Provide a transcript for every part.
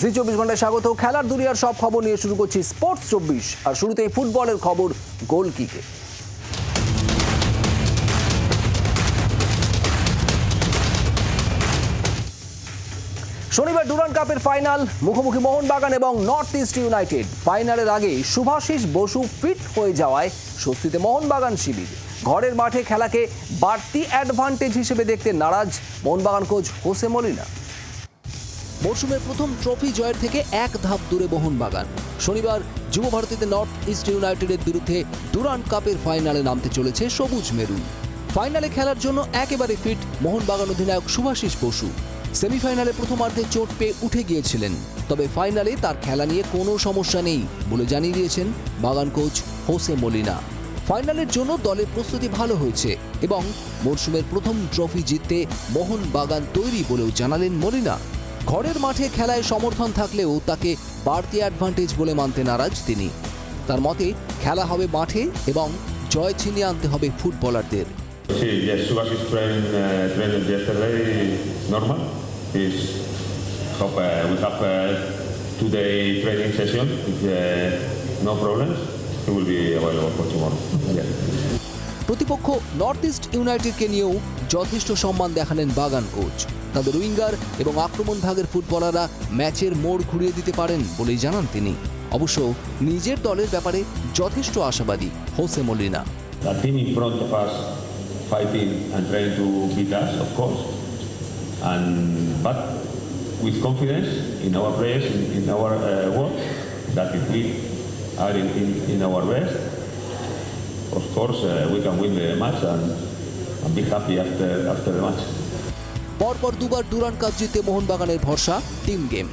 জি চব্বিশ ঘন্টায় স্বাগত। খেলার দুনিয়ার সব খবর নিয়ে শুরু করছি স্পোর্টস চব্বিশ। আর শুরুতেই ফুটবলের খবর, গোল কিকে শনিবার ডুরান কাপের ফাইনাল, মুখোমুখি মোহনবাগান এবং নর্থ ইস্ট ইউনাইটেড। ফাইনালের আগে শুভাশিস বসু ফিট হয়ে যাওয়ায় স্বস্তিতে মোহনবাগান শিবির। ঘরের মাঠে খেলাকে বাড়তি অ্যাডভান্টেজ হিসেবে দেখতে নারাজ মোহনবাগান কোচ হোসে মলিনা। মরশুমের প্রথম ট্রফি জয়ের থেকে এক ধাপ দূরে মোহনবাগান। শনিবার যুব ভারতীতে নর্থ ইস্ট ইউনাইটেডের বিরুদ্ধে ডুরান্ট কাপের ফাইনালে নামতে চলেছে সবুজ মেরুন। ফাইনালে খেলার জন্য একেবারে ফিট মোহনবাগান অধিনায়ক সুভাশিস বসু। সেমিফাইনালে প্রথমার্ধে চোট পেয়ে উঠে গিয়েছিলেন, তবে ফাইনালে তার খেলা নিয়ে কোনো সমস্যা নেই বলে জানিয়ে দিয়েছেন বাগান কোচ হোসে মলিনা। ফাইনালের জন্য দলের প্রস্তুতি ভালো হয়েছে এবং মরশুমের প্রথম ট্রফি জিততে মোহন বাগান তৈরি বলেও জানালেন মলিনা। ঘরের মাঠে খেলায় সমর্থন থাকলেও তাকে বাড়তি অ্যাডভান্টেজ বলে মানতে নারাজ তিনি তার মতে, খেলা হবে মাঠে এবং জয় ছিনিয়ে আনতে হবে ফুটবলারদের No problems. It will be available for tomorrow. Yeah. প্রতিপক্ষ নর্থ ইস্ট ইউনাইটেডকে নিয়েও যথেষ্ট সম্মান দেখালেন বাগান কোচ। তাদের উইঙ্গার এবং আক্রমণ ভাগের ফুটবলাররা ম্যাচের মোড় ঘুরিয়ে দিতে পারেন বলেই জানান তিনি। অবশ্য নিজের দলের ব্যাপারে যথেষ্ট আশাবাদী Jose Molina. That if we are in, in, in our best, of course uh, we can win the match and, and be happy after after the match. পরপর দুবার ডুরান কাপ জিতে মোহনবাগানের ভরসা টিম গেম।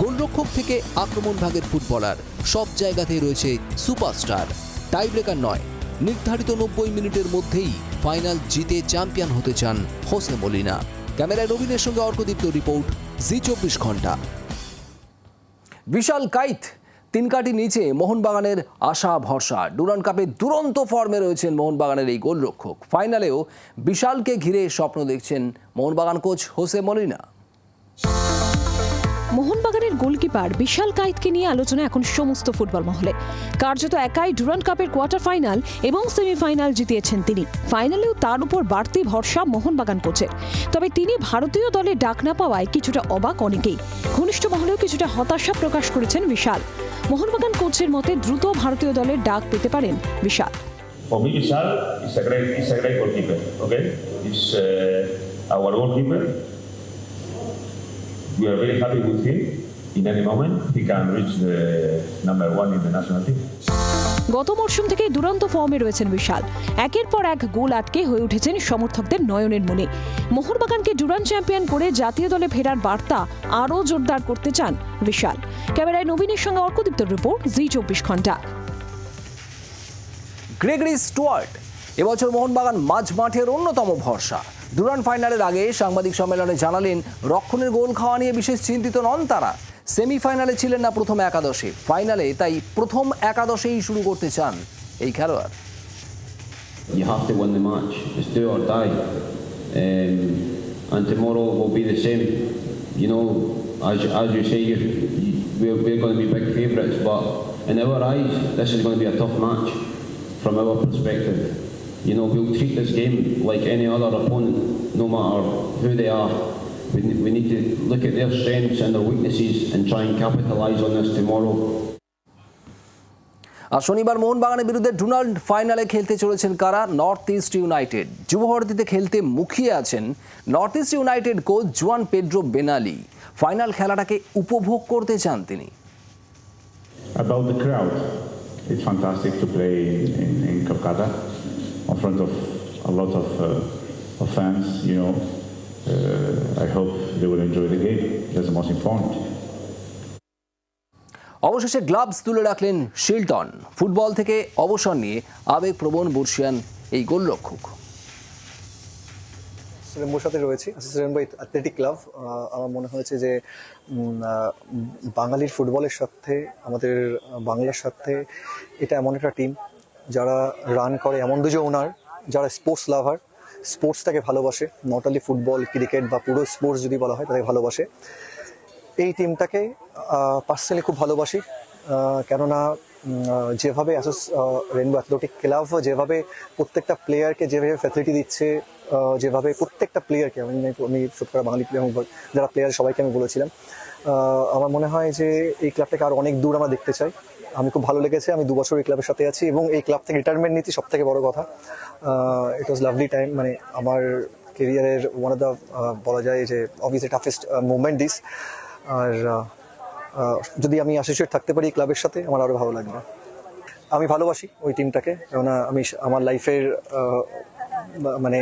গোলরক্ষক থেকে আক্রমণ ভাগের footballer সব জায়গাতেই রয়েছে সুপারস্টার। টাই ব্রেকার নয় নির্ধারিত নব্বই মিনিটের মধ্যেই ফাইনাল জিতে চ্যাম্পিয়ন হতে চান হোসে মলিনা। ক্যামেরায় রবিনের সঙ্গে অর্কদীপ্ত রিপোর্ট জি চব্বিশ ঘণ্টা। বিশাল কাইত। তিন কাটি নিচে মোহনবাগানের আশা ভরসা। ডুরান কাপে দুরন্ত ফর্মে রয়েছেন মোহনবাগানের এই গোলরক্ষক। ফাইনালেও বিশালকে ঘিরে স্বপ্ন দেখছেন মোহনবাগান কোচ হোসে মলিনা। মোহনবাগানের গোলকিপার বিশাল কাইতকে নিয়ে আলোচনা এখন সমস্ত ফুটবল মহলে। কার্যত একাই ডুরান্ট কাপের কোয়ার্টার ফাইনাল এবং সেমিফাইনাল জিতিয়েছেন তিনি। ফাইনালেও তার উপর বাড়তি ভরসা মোহনবাগান কোচের তবে তিনি ভারতীয় দলে ডাক না পাওয়ায় কিছুটা অবাক অনেকেই। ঘনিষ্ঠ মহলেও কিছুটা হতাশা প্রকাশ করেছেন বিশাল। মোহনবাগান কোচের মতে দ্রুত ভারতীয় দলের ডাক পেতে পারেন বিশাল। Goalkeeper. We are very happy with him. In any moment, he can reach the number one in the national team. গত মরশুম থেকে দুরন্ত ফর্মে রয়েছেন বিশাল। একের পর এক গোল আটকে হয়ে উঠেছেন সমর্থকদের নয়নের মনে। মোহনবাগানকে ডুরান চ্যাম্পিয়ন করে জাতীয় দলে ফেরার বার্তা আরও জোরদার করতে চান বিশাল। ক্যামেরায় নবীনের সঙ্গে অর্কদীপ্ত রিপোর্ট জি চব্বিশ ঘণ্টা। গ্রেগরি স্টুয়ার্ট এবছর মোহনবাগান মাঝ মাঠের অন্যতম ভরসা। ডুরান ফাইনালের আগে সাংবাদিক সম্মেলনে জানালেন রক্ষণের গোল খাওয়া নিয়ে বিশেষ চিন্তিত নন তারা সেমিফাইনালে ছিলেন না প্রথম একাদশে ফাইনালে তাই প্রথম একাদশেই শুরু করতে চান এই খেলোয়াড় you have to win the match. It's do or die. Um, and tomorrow will be the same. You know, as, as you say, you, you, we're, we're going to be big favourites, but in our eyes, this is going to be a tough match from our perspective. You know, we'll treat this game like any other opponent, no matter who they are. We, we need to look at their strengths and their weaknesses and try and capitalise on this tomorrow. আর শনিবার মোহনবাগানের বিরুদ্ধে Donald ফাইনালে খেলতে চলেছেন কারা north east United যুবভারতীতে খেলতে মুখিয়ে আছেন North East United coach Juan Pedro Benali final খেলাটাকে উপভোগ করতে চান তিনি About the crowd, it's fantastic to play in, in Kolkata in front of a lot of, uh, of fans. You know, uh, I hope they will enjoy the game. That's the most important. অবশেষে gloves তুলে রাখলেন Shilton football থেকে অবসর নিয়ে আবেগপ্রবণ বর্ষিয়ান এই গোলরক্ষক রেনবোর সাথে রয়েছি রেনবো অ্যাথলেটিক ক্লাব আমার মনে হয়েছে যে বাঙালির ফুটবলের সাথে আমাদের বাংলার সাথে এটা এমন একটা টিম যারা রান করে, এমন দুজন ওনার, যারা স্পোর্টস লাভার স্পোর্টসটাকে ভালোবাসে নট অনলি ফুটবল ক্রিকেট বা পুরো স্পোর্টস যদি বলা হয়, তাদের ভালোবাসে। এই টিমটাকে পার্সোনালি খুব ভালোবাসি কেননা যেভাবে অ্যাসোস রেনবো অ্যাথলেটিক ক্লাব যেভাবে প্রত্যেকটা প্লেয়ারকে যেভাবে ফ্যাসিলিটি দিচ্ছে যেভাবে প্রত্যেকটা প্লেয়ারকে আমি আমি সত্যি বাঙালি প্লেয়ার যারা প্লেয়ার সবাইকে আমি বলেছিলাম আমার মনে হয় যে এই ক্লাবটাকে আরও অনেক দূর আমরা দেখতে চাই। আমি খুব ভালো লেগেছে, আমি দু বছর এই ক্লাবের সাথে আছি এবং এই ক্লাব থেকে রিটায়ারমেন্ট নিচ্ছি সব থেকে বড় কথা। ইট ওয়াজ লাভলি টাইম মানে আমার কেরিয়ারের ওয়ান অফ দ্য বলা যায় যে অবভিয়াসলি টাফেস্ট মুভমেন্ট দিস আর যদি আমি অ্যাসোসিয়েট থাকতে পারি এই ক্লাবের সাথে, আমার আরও ভালো লাগবে। আমি ভালোবাসি ওই টিমটাকে কেননা আমি আমার লাইফের মানে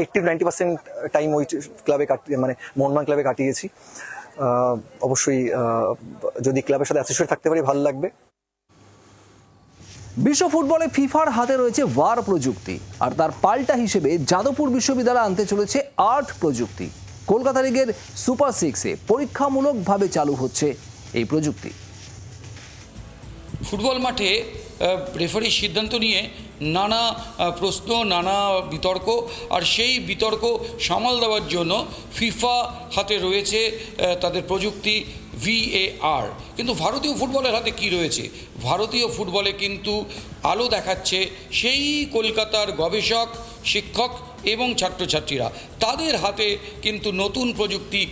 এইটটি নাইনটি পার্সেন্ট টাইম ওই ক্লাবে কাটিয়ে মানে মোহনবাগান ক্লাবে কাটিয়েছি। অবশ্যই যদি ক্লাবের সাথে অ্যাসোসিয়েট থাকতে পারি, ভালো লাগবে। বিশ্ব ফুটবলে ফিফার হাতে রয়েছে ওয়ার প্রযুক্তি, আর তার পাল্টা হিসেবে যাদবপুর বিশ্ববিদ্যালয় আনতে চলেছে আর্ট প্রযুক্তি। কলকাতা লিগের সুপার সিক্সে পরীক্ষামূলকভাবে চালু হচ্ছে এই প্রযুক্তি। ফুটবল মাঠে রেফারির সিদ্ধান্ত নিয়ে নানা প্রশ্ন, নানা বিতর্ক, আর সেই বিতর্ক সামাল দেওয়ার জন্য ফিফা হাতে রয়েছে তাদের প্রযুক্তি ভিএআর কিন্তু ভারতীয় ফুটবলের হাতে কি রয়েছে? ভারতীয় ফুটবলে কিন্তু আলো দেখাচ্ছে সেই কলকাতার গবেষক, শিক্ষক এবং ছাত্রছাত্রীরা। তাদের হাতে কিন্তু নতুন প্রযুক্তি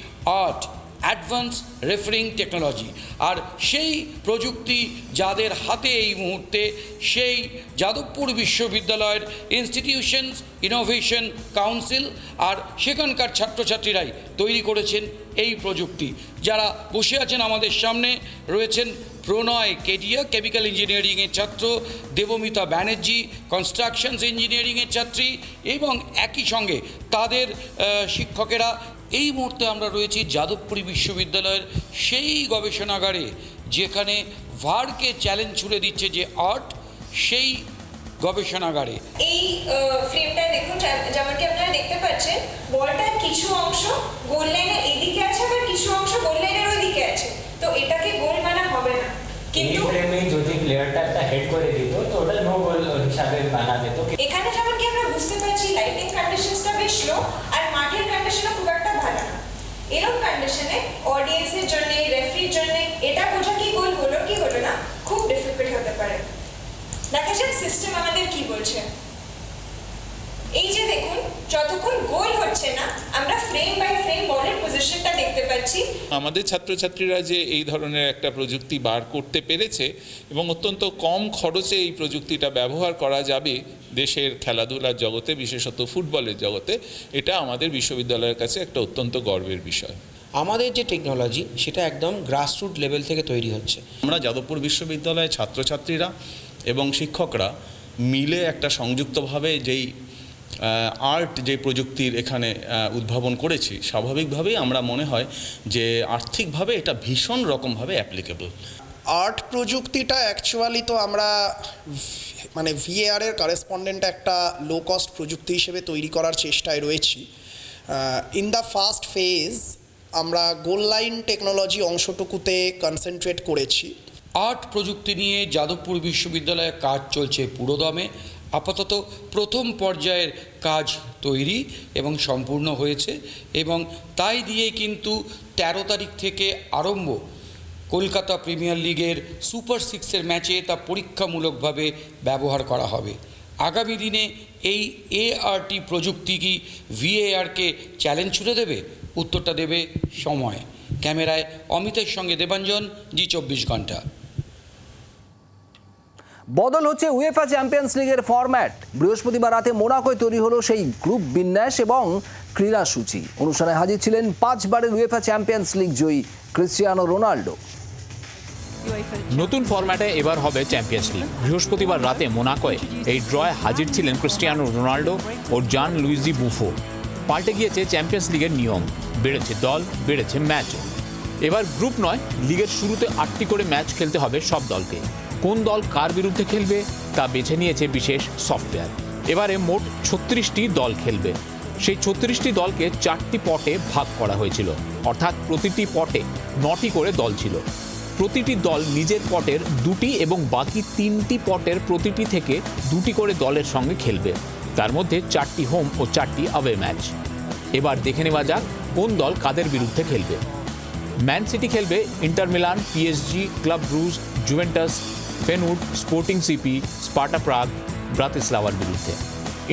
আর্ট অ্যাডভান্স রেফারিং টেকনোলজি আর সেই প্রযুক্তি যাদের হাতে এই মুহূর্তে, সেই যাদবপুর বিশ্ববিদ্যালয়ের ইনস্টিটিউশনস ইনোভেশন কাউন্সিল আর সেখানকার ছাত্রছাত্রীরাই তৈরি করেছেন এই প্রযুক্তি। যারা বসে আছেন আমাদের সামনে রয়েছেন প্রণয় কেডিয়া কেমিক্যাল ইঞ্জিনিয়ারিংয়ের ছাত্র, দেবমিতা ব্যানার্জি কনস্ট্রাকশনস ইঞ্জিনিয়ারিংয়ের ছাত্রী এবং একই সঙ্গে তাদের শিক্ষকেরা এই মুহূর্তে আমরা রয়েছি যাদবপুরী বিশ্ববিদ্যালয়ের সেই গবেষণাগারে যেখানে ভারকে চ্যালেঞ্জ ছুড়ে দিচ্ছে যে আর্ট সেই গবেষণাগারে। এই ফ্রেমটা দেখুন যা- যেমনকি আপনারা দেখতে পাচ্ছেন বলটার কিছু অংশ গোল লাইনের এদিকে আছে আবার কিছু অংশ গোল লাইনের ওইদিকে আছে। তো এটাকে গোল মানা হবে না। এই কিন্তু ফ্রেমে যদি প্লেয়ারটা একটা হেড করে দিত তো ওটা নো গোল হিসাবে মানা যেত। এখানে যেমন কি আমরা বুঝতে পারছি লাইটিং কন্ডিশনসটা বেশ লো আর মাঠের কন্ডিশনও খুব একটা ভালো না এরকম কন্ডিশনে অডিয়েন্সের জন্য রেফারির জন্য এটা বোঝা কি গোল হলো কি হলো না, খুব ডিফিকাল্ট হতে পারে। দেখা যাক সিস্টেম আমাদের কি বলছে? এই যে দেখুন যতক্ষণ গোল হচ্ছে না আমরা ফ্রেম বাই ফ্রেম বলের পজিশনটা দেখতে পাচ্ছি। আমাদের ছাত্রছাত্রীরা যে এই ধরনের একটা প্রযুক্তি বার করতে পেরেছে এবং অত্যন্ত কম খরচে এই প্রযুক্তিটা ব্যবহার করা যাবে দেশের খেলাধুলার জগতে বিশেষত ফুটবলের জগতে এটা আমাদের বিশ্ববিদ্যালয়ের কাছে একটা অত্যন্ত গর্বের বিষয়। আমাদের যে টেকনোলজি সেটা একদম গ্রাসরুট লেভেল থেকে তৈরি হচ্ছে। আমরা যাদবপুর বিশ্ববিদ্যালয়ের ছাত্রছাত্রীরা এবং শিক্ষকরা মিলে একটা সংযুক্তভাবে যেই আর্ট যে প্রযুক্তির এখানে উদ্ভাবন করেছি স্বাভাবিকভাবেই আমরা মনে হয় যে আর্থিকভাবে এটা ভীষণ রকমভাবে অ্যাপ্লিকেবল আর্ট প্রযুক্তিটা অ্যাকচুয়ালি তো আমরা মানে ভিএআর এর কারেসপন্ডেন্ট একটা লো কস্ট প্রযুক্তি হিসেবে তৈরি করার চেষ্টায় রয়েছি। ইন দ্য ফার্স্ট ফেজ আমরা গোল লাইন টেকনোলজি অংশটুকুতে কনসেন্ট্রেট করেছি। আর্ট প্রযুক্তি নিয়ে যাদবপুর বিশ্ববিদ্যালয়ে কাজ চলছে পুরোদমে। আপাতত প্রথম পর্যায়ের কাজ তৈরি এবং সম্পূর্ণ হয়েছে এবং তাই দিয়ে কিন্তু তেরো তারিখ থেকে আরম্ভ কলকাতা প্রিমিয়ার লিগের সুপার সিক্সের ম্যাচে তা পরীক্ষামূলকভাবে ব্যবহার করা হবে। আগামী দিনে এই এআরটি প্রযুক্তি কি ভিএআরকে চ্যালেঞ্জ ছুড়ে দেবে? উত্তরটা দেবে সময়। ক্যামেরায় অমিতের সঙ্গে দেবাঞ্জন, জি চব্বিশ ঘণ্টা। বদল হচ্ছে উয়েফা চ্যাম্পিয়ন্স লিগের ফরম্যাট বৃহস্পতিবার রাতে মোনাকোয় তৈরি হলো সেই গ্রুপ বিন্যাস এবং ক্রীড়াসূচি অনুষ্ঠানে হাজির ছিলেন পাঁচবারের উয়েফা চ্যাম্পিয়ন্স লিগ জয়ী ক্রিস্টিয়ানো রোনাল্ডো। নতুন ফরম্যাটে এবার হবে চ্যাম্পিয়ন্স লিগ বৃহস্পতিবার রাতে মোনাকোয় এই ড্রয়ে হাজির ছিলেন ক্রিস্টিয়ানো রোনাল্ডো ও জান লুইজি বুফো পাল্টে গিয়েছে চ্যাম্পিয়ন্স লিগের নিয়ম। বেড়েছে দল, বেড়েছে ম্যাচও এবার গ্রুপ নয় লিগের শুরুতে আটটি করে ম্যাচ খেলতে হবে সব দলকে। কোন দল কার বিরুদ্ধে খেলবে তা বেছে নিয়েছে বিশেষ সফটওয়্যার। এবারে মোট ছত্রিশটি দল খেলবে। সেই ছত্রিশটি দলকে চারটি পটে ভাগ করা হয়েছিল। অর্থাৎ প্রতিটি পটে নটি করে দল ছিল। প্রতিটি দল নিজের পটের দুটি এবং বাকি তিনটি পটের প্রতিটি থেকে দুটি করে দলের সঙ্গে খেলবে। তার মধ্যে চারটি হোম ও চারটি অ্যাওয়ে ম্যাচ। এবার দেখে নেওয়া যাক কোন দল কাদের বিরুদ্ধে খেলবে। ম্যান সিটি খেলবে Inter Milan PSG Club Brugge, Juventus Feyenoord Sporting CP, Sparta Prague, ব্রাতিস্লাভার বিরুদ্ধে।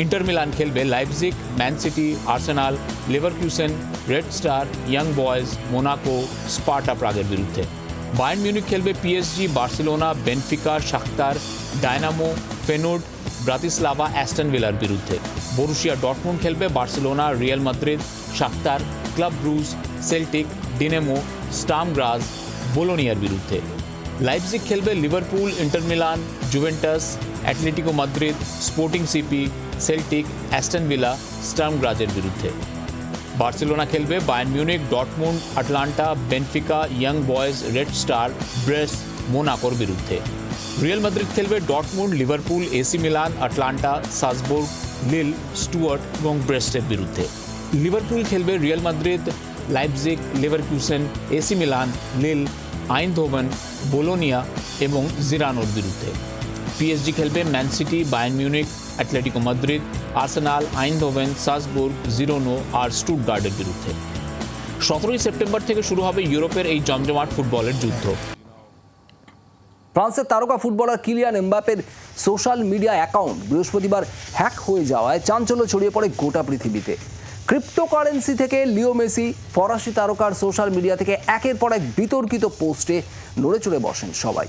ইন্টার মিলান খেলবে Leipzig Man City, Arsenal Leverkusen Red Star, Young Boys, Monaco, Sparta প্রাগের বিরুদ্ধে। বায়ার্ন মিউনিক খেলবে PSG, Barcelona, Benfica, Shakhtar, Dynamo Feyenoord Bratislava, Aston ভিলার বিরুদ্ধে। Borussia Dortmund খেলবে Barcelona, Real Madrid, Shakhtar, Club Brugge, Celtic, Dinamo, Sturm Graz, বোলোনিয়ার বিরুদ্ধে। Leipzig খেলবে Liverpool Inter Milan Juventus Atletico Madrid Sporting CP Celtic Aston Villa স্টামগ্রাজের বিরুদ্ধে Barcelona খেলবে Bayern Munich Dortmund Atalanta Benfica Young Boys Red Star Brest মোনাকোর বিরুদ্ধে Real Madrid খেলবে Dortmund Liverpool AC Milan Atalanta Salzburg Lille Stuttgart এবং ব্রেস্টের বিরুদ্ধে Liverpool খেলবে Real Madrid Leipzig Leverkusen AC Milan Lille Eindhoven Bologna এবং জিরানোর বিরুদ্ধে। পিএসজি খেলবে Man City, Bayern Munich Atletico Madrid, Arsenal Eindhoven Salzburg Girona আর স্টুটগার্ডের বিরুদ্ধে। সতেরোই সেপ্টেম্বর থেকে শুরু হবে ইউরোপের এই জমজমাট ফুটবলের যুদ্ধ। ফ্রান্সের তারকা ফুটবলার কিলিয়ান এমবাপের সোশ্যাল মিডিয়া অ্যাকাউন্ট বৃহস্পতিবার হ্যাক হয়ে যাওয়ায় চাঞ্চল্য ছড়িয়ে পড়ে গোটা পৃথিবীতে। ক্রিপ্টোকারেন্সি থেকে লিও মেসি, ফরাসি তারকার সোশ্যাল মিডিয়া থেকে একের পর এক বিতর্কিত পোস্টে নড়ে চড়ে বসেন সবাই।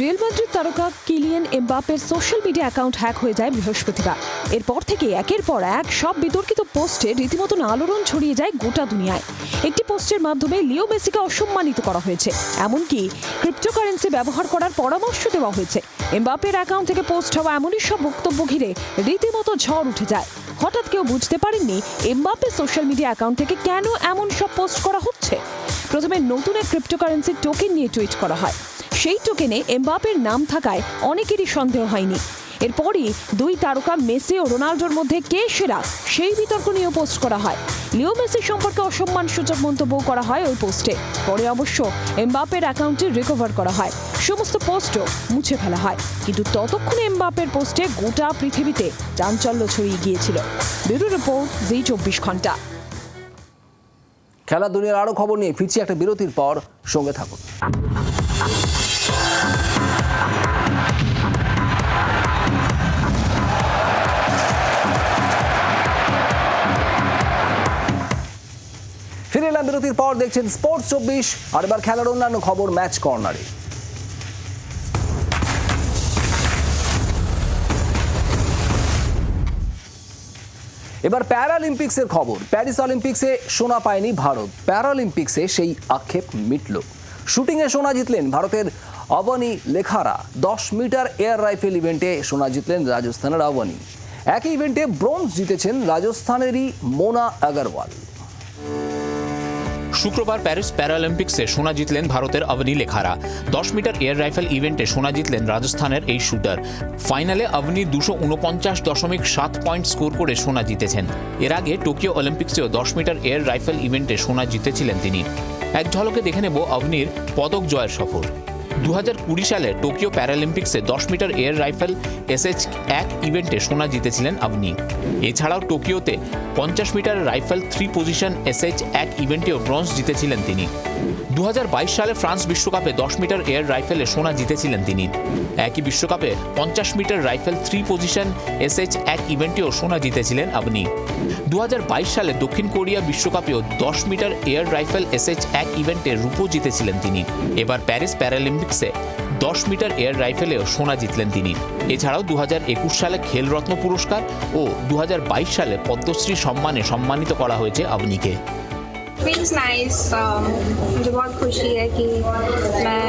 রিয়েল মাদ্রিদ তারকা কিলিয়ান এমবাপের সোশ্যাল মিডিয়া অ্যাকাউন্ট হ্যাক হয়ে যায় বৃহস্পতিবার। এরপর থেকে একের পর এক সব বিতর্কিত পোস্টে রীতিমতন আলোড়ন ছড়িয়ে যায় গোটা দুনিয়ায়। একটি পোস্টের মাধ্যমে লিও মেসিকে অসম্মানিত করা হয়েছে। এমনকি ক্রিপ্টোকারেন্সি ব্যবহার করার পরামর্শ দেওয়া হয়েছে। এমবাপের অ্যাকাউন্ট থেকে পোস্ট হওয়া এমনই সব বক্তব্য ঘিরে রীতিমতো ঝড় উঠে যায়। হঠাৎ কেউ বুঝতে পারেননি এমবাপে সোশ্যাল মিডিয়া অ্যাকাউন্ট থেকে কেন এমন সব পোস্ট করা হচ্ছে। প্রথমে নতুন এক ক্রিপ্টোকারেন্সি টোকেন নিয়ে টুইট করা হয়। সেই টোকেনে এমবাপের নাম থাকায় অনেকেরই সন্দেহ হয়নি। এরপরই দুই তারকা মেসি ও রোনাল্ডোর মধ্যে কে সেরা সেই বিতর্ক নিয়েও পোস্ট করা হয়। লিও মেসি সম্পর্কে অসম্মানসূচক মন্তব্য করা হয় ওই পোস্টে। পরে অবশ্য এমবাপের অ্যাকাউন্টটি রিকভার করা হয়। সমস্ত পোস্টও মুছে ফেলা হয়। কিন্তু ততক্ষণে এমবাপের পোস্টে গোটা পৃথিবীতে চাঞ্চল্য ছড়িয়ে গিয়েছিল। ব্যুরো রিপোর্ট, জি চব্বিশ ঘণ্টা। খেলা দুনিয়ার আরও খবর নিয়ে ফিরছি একটা বিরতির পর। সঙ্গে থাকুন। এলাম বিরতির পর দেখছেন স্পোর্টস চব্বিশ, আর এবার খেলার অন্যান্য খবর ম্যাচ কর্নারে এবার প্যারালিম্পিক্সের খবর। প্যারিস অলিম্পিক্সে সোনা পায়নি ভারত। প্যারালিম্পিক্সে সেই আক্ষেপ মিটল। শুটিংয়ে সোনা জিতলেন ভারতের অবনী লেখারা। দশ মিটার এয়ার রাইফেল ইভেন্টে সোনা জিতলেন রাজস্থানের অবনী। একই ইভেন্টে ব্রোঞ্জ জিতেছেন রাজস্থানেরই মোনা আগরওয়াল শুক্রবার প্যারিস প্যারালিম্পিক্সে সোনা জিতলেন ভারতের অবনী লেখারা। দশ মিটার এয়ার রাইফেল ইভেন্টে সোনা জিতলেন রাজস্থানের এই শুটার। ফাইনালে অবনী দুশো উনপঞ্চাশ দশমিক সাত পয়েন্ট স্কোর করে সোনা জিতেছেন। এর আগে টোকিও অলিম্পিক্সেও দশ মিটার এয়ার রাইফেল ইভেন্টে সোনা জিতেছিলেন তিনি। এক ঝলকে দেখে নেব অবনীর পদক জয়ের সফর। দু সালে টোকিও প্যারালিম্পিক্সে দশ মিটার এয়ার রাইফেল এসএচ এক ইভেন্টে সোনা জিতেছিলেন আবনি। এছাড়াও টোকিওতে পঞ্চাশ metre rifle three position SH এক ইভেন্টেও ব্রোঞ্জ জিতেছিলেন তিনি। দু হাজার বাইশ সালে ফ্রান্স বিশ্বকাপে দশ মিটার এয়ার রাইফেলে সোনা জিতেছিলেন তিনি। একই বিশ্বকাপে পঞ্চাশ metre rifle three position SH এক ইভেন্টেও সোনা জিতেছিলেন আপনি দু সালে দক্ষিণ কোরিয়া বিশ্বকাপেও দশ মিটার এয়ার রাইফেল এসএচ এক ইভেন্টে রূপো জিতেছিলেন তিনি এবার প্যারিস প্যারালিম্পিক্সে দশ মিটার এয়ার রাইফেলেও সোনা জিতলেন তিনি এছাড়াও দু সালে খেলরত্ন পুরস্কার ও দু সালে পদ্মশ্রী সম্মানে সম্মানিত করা হয়েছে আবনিকে फील्स नाइस मुझे बहुत खुशी है कि मैं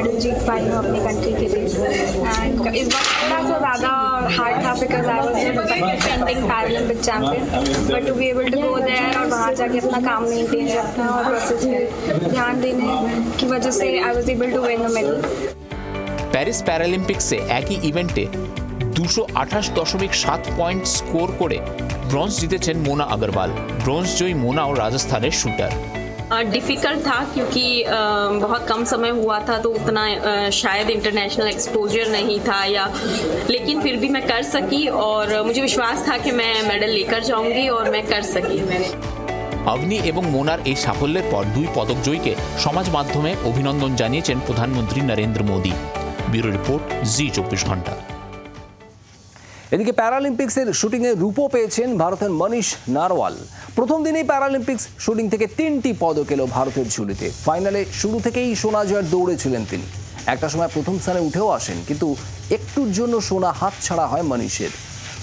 दूसरा गोल्ड मेडल जीत पाई हूँ अपनी कंट्री के लिए एंड इस बार थोड़ा सा ज़्यादा हार्ड था because I was defending Paralympic champion but to be able to go there और वहाँ जाके अपना काम मेंटेन रखना और प्रोसेस पे ध्यान देने की वजह से I was able to win the medal Paris প্যারালিম্পিক্সে একই ইভেন্টে দুশো আঠাশ দশমিক সাত পয়েন্ট স্কোর করে ব্রোঞ্জ জিতেছেন মোনা আগরওয়াল ব্রোঞ্জ জয়ী মোনাও রাজস্থানের শুটার डिफ़िकल्ट था क्योंकि अ, बहुत कम समय हुआ था तो उतना अ, शायद इंटरनेशनल एक्सपोजर नहीं था या लेकिन फिर भी मैं कर सकी और मुझे विश्वास था कि मैं मेडल लेकर जाऊंगी और मैं कर सकी অবনি এবং মোনার এই সাফল্যের পর দুই পদকজয়ীকে সমাজ মাধ্যমে অভিনন্দন জানিয়েছেন প্রধানমন্ত্রী Narendra Modi bureau report Zee চব্বিশ ঘন্টা এদিকে প্যারালিম্পিক্সের শুটিংয়ে রূপও পেয়েছেন ভারতের মনীষ নারওয়াল। প্রথম দিনেই প্যারালিম্পিক্স শুটিং থেকে তিনটি পদক এলো ভারতের ঝুলিতে। ফাইনালে শুরু থেকেই সোনা জয়ের দৌড়েছিলেন তিনি। একটা সময় প্রথম স্থানে উঠেও আসেন, কিন্তু একটুর জন্য সোনা হাত ছাড়া হয় মনীষের।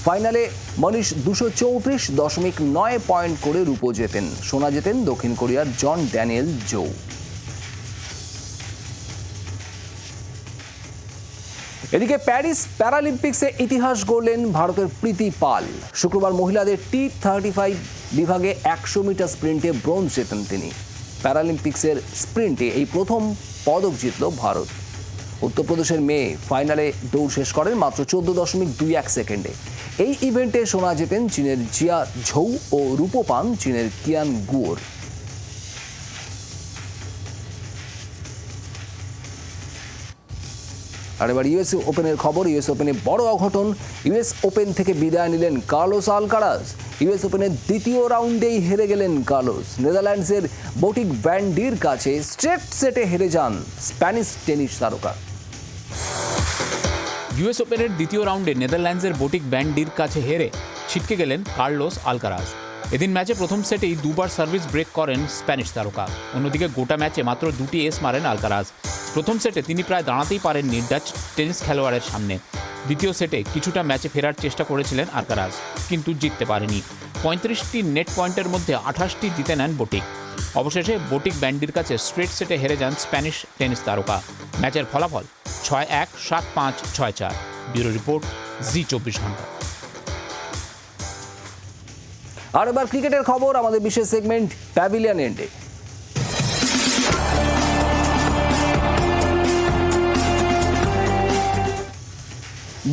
ফাইনালে মনীষ দুশো চৌত্রিশ দশমিক নয় পয়েন্ট করে রূপো জেতেন। সোনা জেতেন দক্ষিণ কোরিয়ার জন ড্যানিয়েল জৌ। এদিকে প্যারিস প্যারালিম্পিক্সে ইতিহাস গড়লেন ভারতের প্রীতি পাল। শুক্রবার মহিলাদের টি থার্টি ফাইভ বিভাগে একশো মিটার স্প্রিন্টে ব্রোঞ্জ জেতেন তিনি। প্যারালিম্পিক্সের স্প্রিন্টে এই প্রথম পদক জিতল ভারত। উত্তরপ্রদেশের মেয়ে ফাইনালে দৌড় শেষ করেন মাত্র চোদ্দ দশমিক দুই এক সেকেন্ডে। এই ইভেন্টে সোনা জেতেন চীনের জিয়া ঝৌ ও রূপো পান চীনের কিয়ান গুয়োর। আর এবার ইউএস ওপেনের খবর ইউএস ওপেনে বড় অঘটন। ইউএস ওপেন থেকে বিদায় নিলেন কার্লোস আলকারাস। ইউএস ওপেনের দ্বিতীয় রাউন্ডেই হেরে গেলেন কার্লোস। নেদারল্যান্ডসের বোটিক ব্যান্ডির কাছে স্ট্রেট সেটে হেরে যান স্প্যানিশ টেনিস তারকা। ইউএস ওপেনের দ্বিতীয় রাউন্ডে নেদারল্যান্ডসের বোটিক ব্যান্ডির কাছে হেরে ছিটকে গেলেন কার্লোস আলকারাজ এদিন ম্যাচে প্রথম সেটেই দুবার সার্ভিস ব্রেক করেন স্প্যানিশ তারকা। অন্যদিকে গোটা ম্যাচে মাত্র দুটি এস মারেন আলকারাজ। প্রথম সেটে তিনি প্রায় দাঁড়াতেই পারেননি ডাচ টেনিস খেলোয়াড়ের সামনে। দ্বিতীয় সেটে কিছুটা ম্যাচে ফেরার চেষ্টা করেছিলেন আলকারাজ, কিন্তু জিততে পারেনি। পঁয়ত্রিশটি নেট পয়েন্টের মধ্যে আঠাশটি জিতে নেন বোটিক। অবশেষে বোটিক ব্যান্ডির কাছে স্ট্রেট সেটে হেরে যান স্প্যানিশ টেনিস তারকা। ম্যাচের ফলাফল ছয় এক, সাত পাঁচ, ছয় চার। ব্যুরো রিপোর্ট, জি চব্বিশ ঘণ্টা। আর এবার ক্রিকেটের খবর আমাদের বিশেষ সেগমেন্ট প্যাভিলিয়ন এন্ডে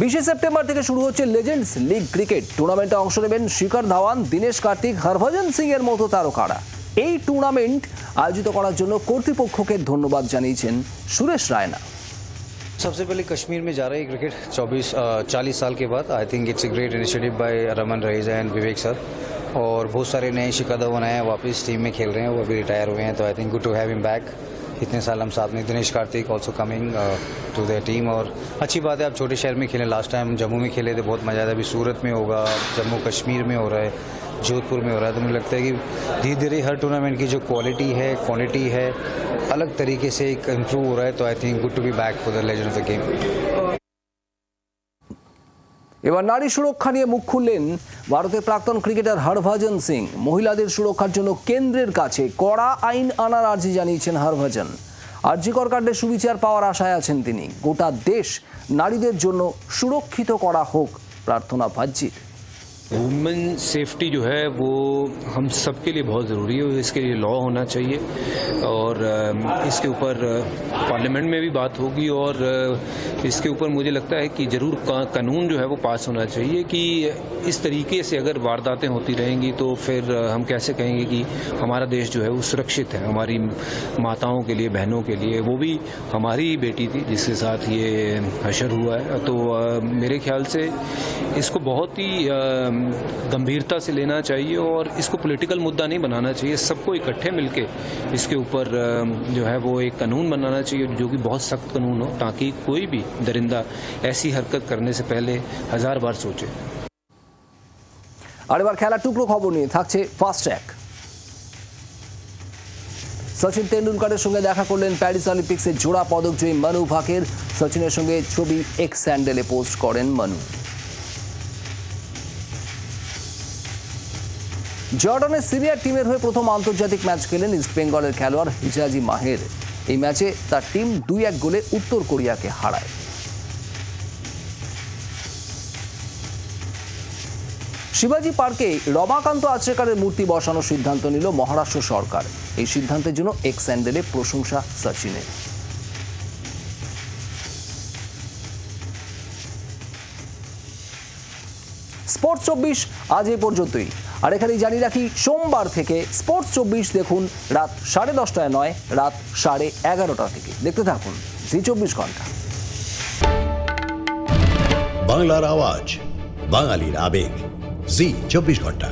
বিশে সেপ্টেম্বর থেকে শুরু হচ্ছে লেজেন্ডস লিগ ক্রিকেট টুর্নামেন্টে অংশ নেবেন শিখর ধাওয়ান দীনেশ কার্তিক হরভজন সিং এর মতো তারকারা এই টুর্নামেন্ট আয়োজিত করার জন্য কর্তৃপক্ষকে ধন্যবাদ জানিয়েছেন সুরেশ রায়না सबसे पहले कश्मीर में जा रहे हैं क्रिकेट 24 चालीस साल के बाद I think it's a great initiative by Raman Raiza and Vivek sir और बहुत सारे नए शिकादा बनाए हैं वापस टीम में खेल रहे हैं, वो अभी रिटायर हुए हैं तो I think good to have him back इतने साल हम साथ में, Dinesh Karthik also coming to the team और अच्छी बात है, आप छोटे शहर में खेलें लास्ट टाइम जम्मू में खेले थे, बहुत मज़ा आया अभी सूरत में होगा, जम्मू कश्मीर में हो रहा है, जोधपुर में हो रहा है तो मुझे लगता है कि धीरे धीरे हर टूर्नामेंट की जो क्वालिटी है क्वांटिटी है, अलग तरीके से एक इम्प्रूव हो रहा है तो I think good to be back for the legend of the game এবার নারী সুরক্ষা নিয়ে মুখ খুললেন ভারতের প্রাক্তন ক্রিকেটার হরভজন সিং। মহিলাদের সুরক্ষার জন্য কেন্দ্রের কাছে কড়া আইন আনার আর্জি জানিয়েছেন হরভজন। আর্জিকর কাণ্ডে সুবিচার পাওয়ার আশায় আছেন তিনি। গোটা দেশ নারীদের জন্য সুরক্ষিত করা হোক প্রার্থনা ভাজ্যির वुमेन सेफ्टी जो है, वो हम सबके लिए बहुत ज़रूरी है इसके लिए लॉ होना चाहिए। और इसके ऊपर पार्लियामेंट में भी बात होगी और इसके ऊपर मुझे लगता है कि ज़रूर कानून जो है, वो पास होना चाहिए कि इस तरीके से अगर वारदातें होती रहेंगी तो फिर हम कैसे कहेंगे कि हमारा देश जो है, वो सुरक्षित है। हमारी माताओं के लिए, बहनों के लिए, वो भी हमारी ही बेटी थी, जिसके साथ ये हशर हुआ है। तो मेरे ख्याल से इसको बहुत ही गंभीरता से लेना चाहिए और इसको पॉलिटिकल मुद्दा नहीं बनाना चाहिए सबको इकट्ठे मिलके इसके ऊपर अ, जो है वो एक कानून बनाना चाहिए जो कि बहुत सख्त कानून हो ताकि कोई भी दरिंदा ऐसी हरकत करने से पहले हजार बार सोचे আর এবার খেলার টুকরো খবর নিয়ে থাকছে ফাস্ট ট্র্যাক সচিন তেন্ডুলকরের সঙ্গে দেখা করলেন প্যারিস অলিম্পিক্সে জোড়া পদকজয়ী মানু ভাকের সচিনের সঙ্গে ছবি এক্স স্যান্ডেলে পোস্ট করেন মানু জর্ডানের সিরিয়ার টিমের হয়ে প্রথম আন্তর্জাতিক ম্যাচ খেলেন ইস্ট বেঙ্গলের খেলোয়াড় হিজাজি মাহের। এই ম্যাচে তার টিম দুই এক গোলে উত্তর কোরিয়াকে হারায়। শিবাজি পার্কে রমাকান্ত আচরেকারের মূর্তি বসানোর সিদ্ধান্ত নিল মহারাষ্ট্র সরকার। এই সিদ্ধান্তের জন্য এক্স স্যান্ডেলে প্রশংসা সচিনের। স্পোর্টস চব্বিশ আজ এ পর্যন্তই। আর এখানেই জানিয়ে রাখি, সোমবার থেকে স্পোর্টস চব্বিশ দেখুন রাত সাড়ে দশটায় নয়, রাত সাড়ে এগারোটা থেকে। দেখতে থাকুন, জি চব্বিশ ঘণ্টা। বাংলার আওয়াজ, বাঙালির আবেগ, জি চব্বিশ ঘণ্টা।